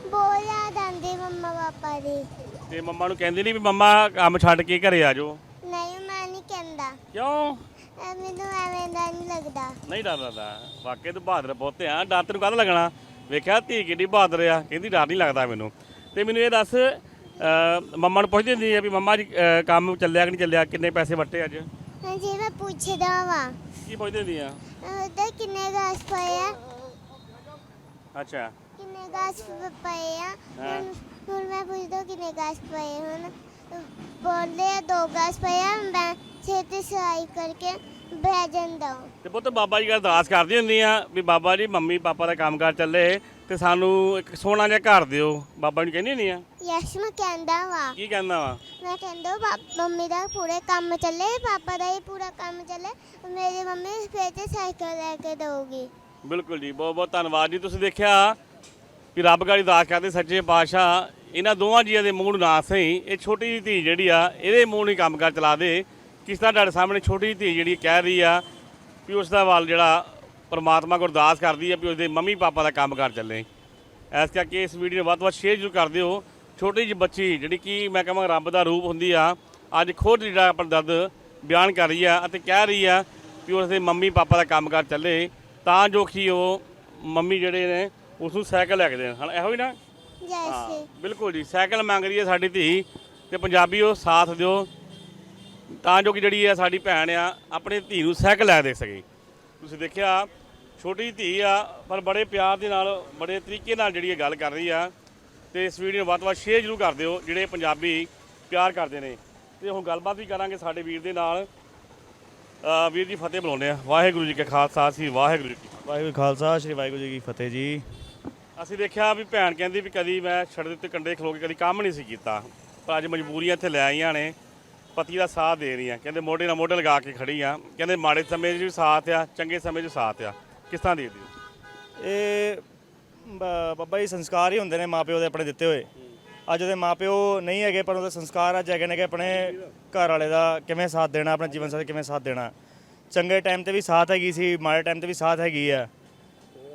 ਬਹੁਤ ਯਾਦ ਆਉਂਦੀ ਮੰਮਾ ਪਾਪਾ ਦੀ। ਤੇ ਮੰਮਾ ਨੂੰ ਕਹਿੰਦੇ ਨਹੀਂ ਵੀ ਮੰਮਾ ਕੰਮ ਛੱਡ ਕੇ ਘਰੇ ਆ ਜਾਓ? ਨਹੀਂ ਮੈਂ ਨਹੀਂ ਕਹਿੰਦਾ। ਕਿਉਂ? ਮੈਨੂੰ ਐਵੇਂ ਦਾ ਨਹੀਂ ਲੱਗਦਾ। ਨਹੀਂ ਡਰ ਲੱਗਦਾ। ਵਾਕਈ ਤੂੰ ਬਹਾਦਰ ਪੁੱਤ ਆ ਡਰ ਤੈਨੂੰ ਕਾਹਦਾ ਲੱਗਣਾ? ਵੇਖਿਆ ਧੀ ਕਿੱਡੀ ਬਹਾਦਰ ਆ ਕਹਿੰਦੀ ਡਰ ਨਹੀਂ ਲੱਗਦਾ ਮੈਨੂੰ। ਤੇ ਮੈਨੂੰ ਇਹ ਦੱਸ ਮੰਮਾ ਨੂੰ ਪੁੱਛਦੀ ਹੁੰਦੀ ਆ ਵੀ ਮੰਮਾ ਜੀ ਅਹ, ਕੰਮ ਚੱਲਿਆ ਕਿ ਨਹੀਂ ਚੱਲਿਆ? ਕਿੰਨੇ ਪੈਸੇ ਵੱਟੇ ਅੱਜ? ਹਾਂਜੀ ਮੈਂ ਪੁੱਛਦਾ ਵਾਂ। ਕੀ ਪੁੱਛਦੀ ਹੁੰਦੀ ਆ? ਉਹਦੇ ਕਿੰਨੇ ਗਾਸ ਪਏ ਆ? ਅੱਛਾ। ਕਿੰਨੇ ਗਾਸ ਪ- ਪਏ ਆ? ਹਾਂ। ਹੁਣ ਹੁਣ ਮੈਂ ਪੁੱਛਦਾ ਕਿੰਨੇ ਗਾਸ ਪਏ ਹੁਣ ਬੋਲੇ ਆ ਦੋ ਗਾਸ ਪਏ ਆ ਮੈਂ ਛੇਤੀ ਸਹਾਈ ਕਰਕੇ ਜਾਂਦਾ ਹਾਂ। ਤੇ ਪੁੱਤ ਬਾਬਾ ਜੀ ਦਾ ਅਰਦਾਸ ਕਰਦੀ ਹੁੰਦੀ ਆ ਵੀ ਬਾਬਾ ਜੀ ਮੰਮੀ ਪਾਪਾ ਦਾ ਕੰਮਕਾਰ ਚੱਲੇ ਤੇ ਸਾਨੂੰ ਇੱਕ ਸੋਹਣਾ ਜਿਹਾ ਘਰ ਦਿਓ। ਬਾਬਾ ਨੂੰ ਕਹਿੰਦੀ ਹੁੰਦੀ ਆ। ਯਸ ਮੈਂ ਕਹਿੰਦਾ ਵਾ। ਕੀ ਕਹਿੰਦਾ ਵਾ? ਮੈਂ ਕਹਿੰਦਾ ਪਾਪ- ਮੰਮੀ ਦਾ ਪੂਰੇ ਕੰਮ ਚੱਲੇ ਪਾਪਾ ਦਾ ਹੀ ਪੂਰਾ ਕੰਮ ਚੱਲੇ ਮੇਰੀ ਮੰਮੀ ਫਿਰ ਤੇ ਸਾਈਕਲ ਲੈ ਕੇ ਦਊਗੀ। ਬਿਲਕੁਲ ਜੀ ਬਹੁਤ ਬਹੁਤ ਧੰਨਵਾਦ ਜੀ। ਤੁਸੀਂ ਦੇਖਿਆ ਵੀ ਰੱਬ ਗਾੜੀ ਦਾਸ ਕਰਦੇ ਸੱਚੇ ਪਾਤਸ਼ਾਹ ਇਹਨਾਂ ਦੋਵਾਂ ਜੀਆਂ ਦੇ ਮੂੰਹ ਨੂੰ ਨਾ ਸਹੀ ਇਹ ਛੋਟੀ ਜਿਹੀ ਧੀ ਜਿਹੜੀ ਆ ਇਹਦੇ ਮੂੰਹ ਨੂੰ ਕੰਮ ਕਰ ਚਲਾ ਦੇ। ਕਿਸ ਤਰ੍ਹਾਂ ਤੁਹਾਡੇ ਸਾਹਮਣੇ ਛੋਟੀ ਜਿਹੀ ਧੀ ਜਿਹੜੀ ਕਹਿ ਰਹੀ ਆ ਵੀ ਉਸ ਦਾ ਵੱਲ ਜਿਹੜਾ ਪਰਮਾਤਮਾ ਕੋਲ ਅਰਦਾਸ ਕਰਦੀ ਆ ਵੀ ਉਸਦੇ ਮੰਮੀ ਪਾਪਾ ਦਾ ਕੰਮ ਕਰ ਚੱਲੇ। ਐਸ ਕਰਕੇ ਇਸ ਵੀਡੀਓ ਨੂੰ ਵੱਧ ਤੋਂ ਵੱਧ ਸ਼ੇਅਰ ਜ਼ਰੂਰ ਕਰ ਦਿਓ। ਛੋਟੀ ਜਿਹੀ ਬੱਚੀ ਜਿਹੜੀ ਕਿ ਮੈਂ ਕਹਾਂ ਰੱਬ ਦਾ ਰੂਪ ਹੁੰਦੀ ਆ ਅੱਜ ਖੁਦ ਜਿਹੜਾ ਆਪਣਾ ਦਰਦ ਬਿਆਨ ਕਰ ਰਹੀ ਆ ਅਤੇ ਕਹਿ ਰਹੀ ਆ ਵੀ ਉਸਦੇ ਮੰਮੀ ਪਾਪਾ ਦਾ ਕੰਮ ਕਰ ਚੱਲੇ ਤਾਂ ਜੋ ਕਿ ਉਹ ਮੰਮੀ ਜਿਹੜੇ ਨੇ ਉਸ ਨੂੰ ਸਾਈਕਲ ਲੈ ਕੇ ਦੇਣ। ਹਨ ਇਹੋ ਹੀ ਨਾ? ਹਾਂ ਬਿਲਕੁਲ ਜੀ ਸਾਈਕਲ ਮੰਗ ਰਹੀ ਹੈ ਸਾਡੀ ਧੀ ਤੇ ਪੰਜਾਬੀਓ ਸਾਥ ਦਿਓ ਤਾਂ ਜੋ ਕਿ ਜਿਹੜੀ ਹੈ ਸਾਡੀ ਭੈਣ ਆ ਆਪਣੀ ਧੀ ਨੂੰ ਸਾਈਕਲ ਲੈ ਦੇ ਸਕੇ। ਤੁਸੀਂ ਦੇਖਿਆ ਛੋਟੀ ਧੀ ਆ ਪਰ ਬੜੇ ਪਿਆਰ ਦੇ ਨਾਲ ਬੜੇ ਤਰੀਕੇ ਨਾਲ ਜਿਹੜੀ ਇਹ ਗੱਲ ਕਰ ਰਹੀ ਆ। ਤੇ ਇਸ ਵੀਡੀਓ ਨੂੰ ਵੱਧ ਤੋਂ ਵੱਧ ਸ਼ੇਅਰ ਜ਼ਰੂਰ ਕਰ ਦਿਓ ਜਿਹੜੇ ਪੰਜਾਬੀ ਪਿਆਰ ਕਰਦੇ ਨੇ। ਤੇ ਹੁਣ ਗੱਲਬਾਤ ਵੀ ਕਰਾਂਗੇ ਸਾਡੇ ਵੀਰ ਦੇ ਨਾਲ। ਅ, ਵੀਰ ਜੀ ਫਤਿਹ ਬੁਲਾਉਂਦੇ ਆ ਵਾਹਿਗੁਰੂ ਜੀ ਕਾ ਖਾਲਸਾ ਸ੍ਰੀ ਵਾਹਿਗੁਰੂ ਜੀ ਕੀ। ਵਾਹਿਗੁਰੂ ਖਾਲਸਾ ਸ੍ਰੀ ਵਾਹਿਗੁਰੂ ਜੀ ਕੀ ਫਤਿਹ ਜੀ। ਅਸੀਂ ਦੇਖਿਆ ਵੀ ਭੈਣ ਕਹਿੰਦੀ ਵੀ ਕਦੀ ਮੈਂ ਛੜ ਦੇ ਉੱਤੇ ਕੰਡੇ ਖਲੋ ਕੇ ਕਦੀ ਕੰਮ ਨਹੀਂ ਸੀ ਕੀਤਾ। ਪਰ ਅੱਜ ਮਜਬੂਰੀਆਂ ਇੱਥੇ ਲੈ ਆਈਆਂ ਨੇ। ਪਤੀ ਦਾ ਸਾਥ ਦੇ ਰਹੀਆਂ। ਕਹਿੰਦੇ ਮੋਢੇ ਨਾਲ ਮੋਢੇ ਲਗਾ ਕੇ ਖੜੀ ਆ। ਕਹਿੰਦੇ ਮਾੜੇ ਸਮੇਂ 'ਚ ਵੀ ਸਾਥ ਆ ਚੰਗੇ ਸਮੇਂ 'ਚ ਸਾਥ ਆ। ਕਿਸ ਤਰ੍ਹਾਂ ਦੇ ਦਿਓ ਇਹ ਬਾਬਾ ਜੀ ਸੰਸਕਾਰ ਹੀ ਹੁੰਦੇ ਨੇ ਮਾਪਿਓ ਦੇ ਆਪਣੇ ਦਿੱਤੇ ਹੋਏ। ਅੱਜ ਉਹਦੇ ਮਾਪਿਓ ਨਹੀਂ ਹੈਗੇ, ਪਰ ਉਹਦੇ ਸੰਸਕਾਰ ਅੱਜ ਹੈਗੇ ਨੇ ਕਿ ਆਪਣੇ ਘਰ ਵਾਲੇ ਦਾ ਕਿਵੇਂ ਸਾਥ ਦੇਣਾ, ਆਪਣੇ ਜੀਵਨ ਸਾਥੀ ਕਿਵੇਂ ਸਾਥ ਦੇਣਾ। ਚੰਗੇ ਟਾਈਮ ਤੇ ਵੀ ਸਾਥ ਹੈਗੀ ਸੀ, ਮਾੜੇ ਟਾਈਮ ਤੇ ਵੀ ਸਾਥ ਹੈਗੀ ਆ।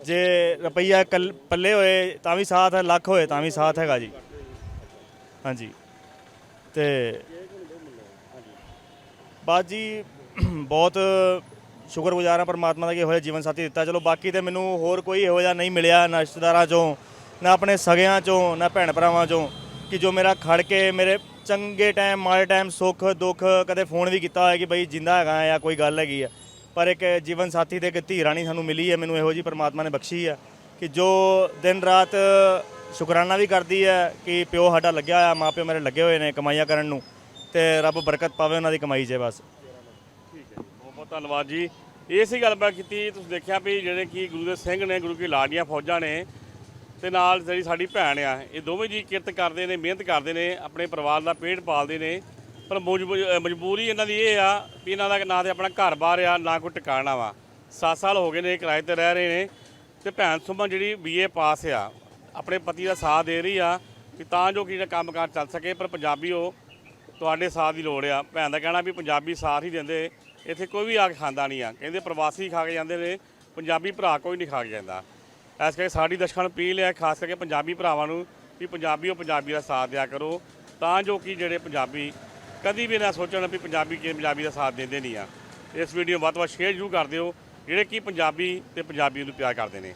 ਜੇ ਰੁਪਈਆ ਕੱਲ, ਪੱਲੇ ਹੋਏ ਤਾਂ ਵੀ ਸਾਥ ਹੈ ਲੱਖ ਹੋਏ ਤਾਂ ਵੀ ਸਾਥ ਹੈਗਾ ਜੀ। ਹਾਂਜੀ। ਤੇ ਬਾਤ ਜੀ ਬਹੁਤ ਸ਼ੁਕਰਗੁਜ਼ਾਰ ਹਾਂ ਪਰਮਾਤਮਾ ਦਾ ਕਿ ਇਹੋ ਜਿਹਾ ਜੀਵਨ ਸਾਥੀ ਦਿੱਤਾ। ਚਲੋ ਬਾਕੀ ਤੇ ਮੈਨੂੰ ਹੋਰ ਕੋਈ ਇਹੋ ਜਿਹਾ ਨਹੀਂ ਮਿਲਿਆ ਨਾ ਰਿਸ਼ਤੇਦਾਰਾਂ ਚੋਂ, ਨਾ ਆਪਣੇ ਸਗਿਆਂ ਚੋਂ, ਨਾ ਭੈਣ ਭਰਾਵਾਂ ਚੋਂ ਕਿ ਜੋ ਮੇਰਾ ਖੜ ਕੇ ਮੇਰੇ ਚੰਗੇ ਟਾਈਮ, ਮਾੜੇ ਟਾਈਮ ਸੁੱਖ, ਦੁੱਖ ਕਦੇ ਫੋਨ ਵੀ ਕੀਤਾ ਹੋਇਆ ਕਿ ਬਈ ਜਿੰਦਾ ਹੈਗਾ ਜਾਂ ਕੋਈ ਗੱਲ ਹੈਗੀ ਆ। ਪਰ ਇੱਕ ਜੀਵਨ ਸਾਥੀ ਤੇ ਇੱਕ ਧੀ ਰਾਣੀ ਸਾਨੂੰ ਮਿਲੀ ਹੈ, ਮੈਨੂੰ ਇਹੋ ਜੀ ਪਰਮਾਤਮਾ ਨੇ ਬਖਸ਼ੀ ਹੈ ਕਿ ਜੋ ਦਿਨ ਰਾਤ ਸ਼ੁਕਰਾਨਾ ਵੀ ਕਰਦੀ ਹੈ ਕਿ ਪਿਓ ਸਾਡਾ ਲੱਗਿਆ ਹੋਇਆ, ਮਾਂ ਪਿਓ ਮੇਰੇ ਲੱਗੇ ਹੋਏ ਨੇ ਕਮਾਈਆਂ ਕਰਨ ਨੂੰ ਤੇ ਰੱਬ ਬਰਕਤ ਪਾਵੇ ਉਹਨਾਂ ਦੀ ਕਮਾਈ 'ਚ ਬਸ ਠੀਕ ਹੈ ਬਹੁਤ ਬਹੁਤ ਧੰਨਵਾਦ ਜੀ। ਇਹ ਸੀ ਗੱਲਬਾਤ ਕੀਤੀ, ਤੁਸੀਂ ਦੇਖਿਆ ਵੀ ਜਿਹੜੇ ਕੀ ਗੁਰੂ ਦੇ ਸਿੰਘ ਨੇ, ਗੁਰੂ ਕੀ ਲਾਡੀਆਂ ਫੌਜਾਂ ਨੇ ਤੇ ਨਾਲ ਜਿਹੜੀ ਸਾਡੀ ਭੈਣ ਆ, ਇਹ ਦੋਵੇਂ ਜੀ ਕਿਰਤ ਕਰਦੇ ਨੇ, ਮਿਹਨਤ ਕਰਦੇ ਨੇ, ਆਪਣੇ ਪਰਿਵਾਰ ਦਾ ਪੇਟ ਪਾਲਦੇ ਨੇ। ਪਰ ਮਜਬੂ- ਮਜਬੂਰੀ ਇਹਨਾਂ ਦੀ ਇਹ ਆ ਵੀ ਇਹਨਾਂ ਦਾ ਨਾ ਤੇ ਆਪਣਾ ਘਰ-ਬਾਰ ਆ, ਨਾ ਕੋਈ ਟਿਕਾਣਾ ਵਾ। 7 ਸਾਲ ਹੋ ਗਏ ਨੇ ਕਿਰਾਏ ਤੇ ਰਹਿ ਰਹੇ ਨੇ ਤੇ ਭੈਣ ਸੁਮਨ ਜਿਹੜੀ ਬੀਏ ਪਾਸ ਆ, ਆਪਣੇ ਪਤੀ ਦਾ ਸਾਥ ਦੇ ਰਹੀ ਆ ਕਿ ਤਾਂ ਜੋ ਕਿ ਜਿਹੜਾ ਕੰਮਕਾਰ ਚੱਲ ਸਕੇ, ਪਰ ਪੰਜਾਬੀ ਉਹ ਤੁਹਾਡੇ ਸਾਥ ਦੀ ਲੋੜ ਆ। ਭੈਣ ਦਾ ਕਹਿਣਾ ਵੀ ਪੰਜਾਬੀ ਸਾਥ ਹੀ ਦਿੰਦੇ ਇੱਥੇ ਕੋਈ ਵੀ ਆ ਕੇ ਖਾਂਦਾ ਨਹੀਂ ਆ। ਕਹਿੰਦੇ ਪ੍ਰਵਾਸੀ ਖਾ ਕੇ ਜਾਂਦੇ ਨੇ, ਪੰਜਾਬੀ ਭਰਾ ਕੋਈ ਨਹੀਂ ਖਾ ਕੇ ਜਾਂਦਾ। ਇਸ ਕਰਕੇ ਸਾਡੀ ਦਰਸ਼ਕਾਂ ਨੂੰ ਅਪੀਲ ਹੈ, ਖਾਸ ਕਰਕੇ ਪੰਜਾਬੀ ਭਰਾਵਾਂ ਨੂੰ, ਵੀ ਪੰਜਾਬੀ ਉਹ ਪੰਜਾਬੀ ਦਾ ਸਾਥ ਦਿਆ ਕਰੋ। ਤਾਂ ਜੋ ਕਿ ਜਿਹੜੇ ਪੰਜਾਬੀ ਕਦੀ ਵੀ ਨਾ ਸੋਚਣ ਵੀ ਪੰਜਾਬੀ ਕਿ ਪੰਜਾਬੀ ਦਾ ਸਾਥ ਦਿੰਦੇ ਨਹੀਂ ਆ। ਇਸ ਵੀਡੀਓ ਨੂੰ ਵੱਧ ਤੋਂ ਵੱਧ ਸ਼ੇਅਰ ਜ਼ਰੂਰ ਕਰ ਦਿਓ, ਜਿਹੜੇ ਕਿ ਪੰਜਾਬੀ ਤੇ ਪੰਜਾਬੀ ਨੂੰ ਪਿਆਰ ਕਰਦੇ ਨੇ।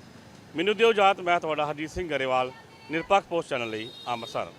ਮੈਨੂੰ ਦਿਓ ਜਾਤ ਮੈਂ ਤੁਹਾਡਾ ਹਰਜੀਤ ਸਿੰਘ ਗਰੇਵਾਲ, ਨਿਰਪੱਖ ਪੋਸਟ ਚੈਨਲ ਲਈ ਅੰਮ੍ਰਿਤਸਰ।